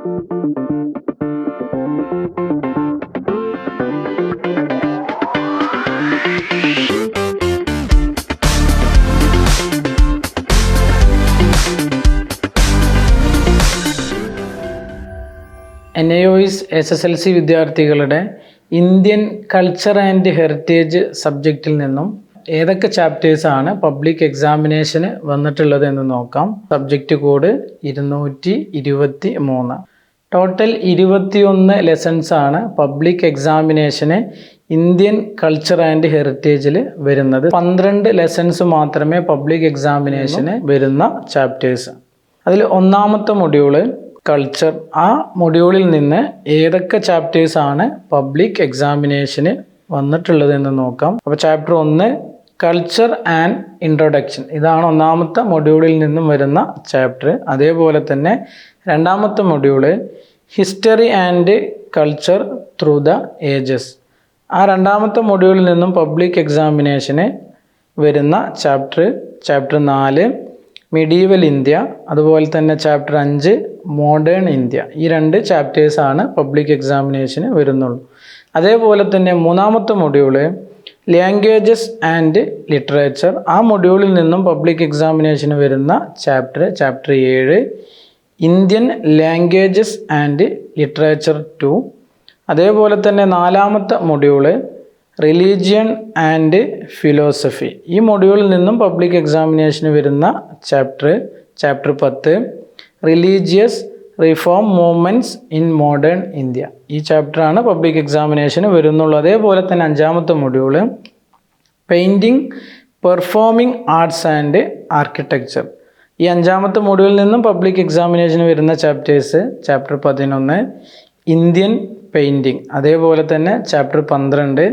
N I S S L C വിദ്യാർത്ഥികളുടെ Indian culture and heritage സബ്ജക്റ്റിൽ നിന്നും ഏതൊക്കെ ചാപ്റ്റേഴ്സ് ആണ് പബ്ലിക് എക്സാമിനേഷന് വന്നിട്ടുള്ളത് എന്ന് നോക്കാം. സബ്ജക്റ്റ് കോഡ് ഇരുന്നൂറ്റി ഇരുപത്തി മൂന്ന് ടോട്ടൽ ഇരുപത്തിയൊന്ന് ലെസൺസ് ആണ് പബ്ലിക് എക്സാമിനേഷന് ഇന്ത്യൻ കൾച്ചർ ആൻഡ് ഹെറിറ്റേജിൽ വരുന്നത്. പന്ത്രണ്ട് ലെസൺസ് മാത്രമേ പബ്ലിക് എക്സാമിനേഷന് വരുന്ന ചാപ്റ്റേഴ്സ് അതിൽ ഒന്നാമത്തെ മൊഡ്യൂൾ കൾച്ചർ ആ മൊഡ്യൂളിൽ നിന്ന് ഏതൊക്കെ ചാപ്റ്റേഴ്സ് ആണ് പബ്ലിക് എക്സാമിനേഷന് വന്നിട്ടുള്ളത് എന്ന് നോക്കാം. അപ്പോൾ ചാപ്റ്റർ ഒന്ന് കൾച്ചർ ആൻഡ് ഇൻട്രൊഡക്ഷൻ ഇതാണ് ഒന്നാമത്തെ മൊഡ്യൂളിൽ നിന്നും വരുന്ന ചാപ്റ്റർ അതേപോലെ തന്നെ രണ്ടാമത്തെ module history and culture through the ages ആ രണ്ടാമത്തെ മൊഡ്യൂളിൽ നിന്നും പബ്ലിക് എക്സാമിനേഷന് വരുന്ന ചാപ്റ്റർ ചാപ്റ്റർ നാല് മിഡീവൽ ഇന്ത്യ അതുപോലെ തന്നെ ചാപ്റ്റർ അഞ്ച് മോഡേൺ ഇന്ത്യ ഈ രണ്ട് ചാപ്റ്റേഴ്സാണ് പബ്ലിക് എക്സാമിനേഷന് വരുന്നുള്ളൂ. അതേപോലെ തന്നെ മൂന്നാമത്തെ മൊഡ്യൂൾ ലാംഗ്വേജസ് ആൻഡ് ലിറ്ററേച്ചർ ആ മൊഡ്യൂളിൽ നിന്നും പബ്ലിക് എക്സാമിനേഷന് വരുന്ന ചാപ്റ്റർ ചാപ്റ്റർ ഏഴ്. Indian languages and literature two അതേപോലെ തന്നെ നാലാമത്തെ മൊഡ്യൂൾ റിലീജിയൻ ആൻഡ് ഫിലോസഫി ഈ മൊഡ്യൂളിൽ നിന്നും പബ്ലിക് എക്സാമിനേഷന് വരുന്ന ചാപ്റ്റർ ചാപ്റ്റർ പത്ത്. Religious reform movements in modern India ഈ ചാപ്റ്ററാണ് പബ്ലിക് എക്സാമിനേഷന് വരുന്നുള്ളൂ. അതേപോലെ തന്നെ അഞ്ചാമത്തെ module painting performing arts and architecture ഈ അഞ്ചാമത്തെ മൊഡ്യൂളിൽ നിന്നും പബ്ലിക് എക്സാമിനേഷന് വരുന്ന ചാപ്റ്റേഴ്സ് ചാപ്റ്റർ പതിനൊന്ന് ഇന്ത്യൻ പെയിന്റിങ് അതേപോലെ തന്നെ ചാപ്റ്റർ പന്ത്രണ്ട്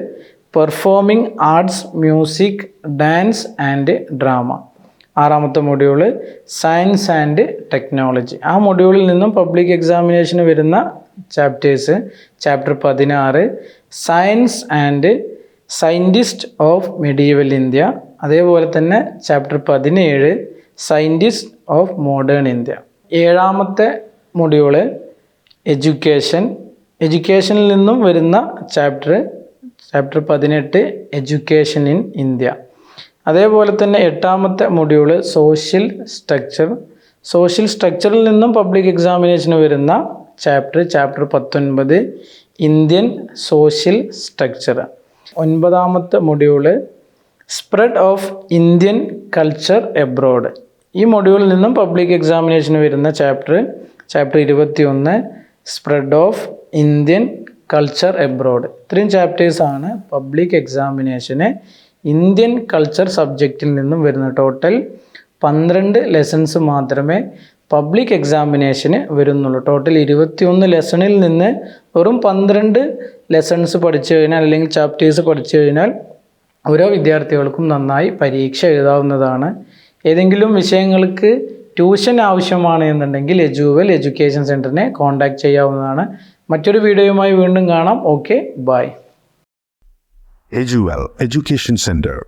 performing arts music dance and drama ആറാമത്തെ മൊഡ്യൂൾ സയൻസ് ആൻഡ് ടെക്നോളജി ആ മൊഡ്യൂളിൽ നിന്നും പബ്ലിക് എക്സാമിനേഷന് വരുന്ന ചാപ്റ്റേഴ്സ് ചാപ്റ്റർ പതിനാറ് science and scientist of medieval India അതേപോലെ തന്നെ ചാപ്റ്റർ പതിനേഴ് സയന്റിസ്റ്റ് ഓഫ് മോഡേൺ ഇന്ത്യ ഏഴാമത്തെ മൊഡ്യൂൾ എഡ്യൂക്കേഷൻ എഡ്യൂക്കേഷനിൽ നിന്നും വരുന്ന ചാപ്റ്റർ ചാപ്റ്റർ പതിനെട്ട് എഡ്യൂക്കേഷൻ ഇൻ ഇന്ത്യ അതേപോലെ തന്നെ എട്ടാമത്തെ മൊഡ്യൂൾ സോഷ്യൽ സ്ട്രക്ചർ സോഷ്യൽ സ്ട്രക്ചറിൽ നിന്നും പബ്ലിക് എക്സാമിനേഷന് വരുന്ന ചാപ്റ്റർ ചാപ്റ്റർ പത്തൊൻപത് ഇന്ത്യൻ സോഷ്യൽ സ്ട്രക്ചർ ഒൻപതാമത്തെ module spread of Indian culture abroad ഈ മൊഡ്യൂളിൽ നിന്നും പബ്ലിക് എക്സാമിനേഷന് വരുന്ന ചാപ്റ്റർ ചാപ്റ്റർ ഇരുപത്തി ഒന്ന് spread of Indian culture abroad ഇത്രയും ചാപ്റ്റേഴ്സാണ് പബ്ലിക് എക്സാമിനേഷന് ഇന്ത്യൻ കൾച്ചർ സബ്ജക്റ്റിൽ നിന്നും വരുന്ന ടോട്ടൽ പന്ത്രണ്ട് ലെസൺസ് മാത്രമേ പബ്ലിക് എക്സാമിനേഷന് വരുന്നുള്ളൂ. ടോട്ടൽ ഇരുപത്തിയൊന്ന് ലെസണിൽ നിന്ന് വെറും പന്ത്രണ്ട് ലെസൺസ് പഠിച്ചു കഴിഞ്ഞാൽ അല്ലെങ്കിൽ ചാപ്റ്റേഴ്സ് പഠിച്ചു കഴിഞ്ഞാൽ ഓരോ വിദ്യാർത്ഥികൾക്കും നന്നായി പരീക്ഷ എഴുതാവുന്നതാണ്. ഏതെങ്കിലും വിഷയങ്ങൾക്ക് ട്യൂഷൻ ആവശ്യമാണ് എന്നുണ്ടെങ്കിൽ എജുവൽ എഡ്യൂക്കേഷൻ സെന്ററിനെ കോൺടാക്റ്റ് ചെയ്യാവുന്നതാണ്. മറ്റൊരു വീഡിയോയുമായി വീണ്ടും കാണാം. Okay bye Eduel Education Center.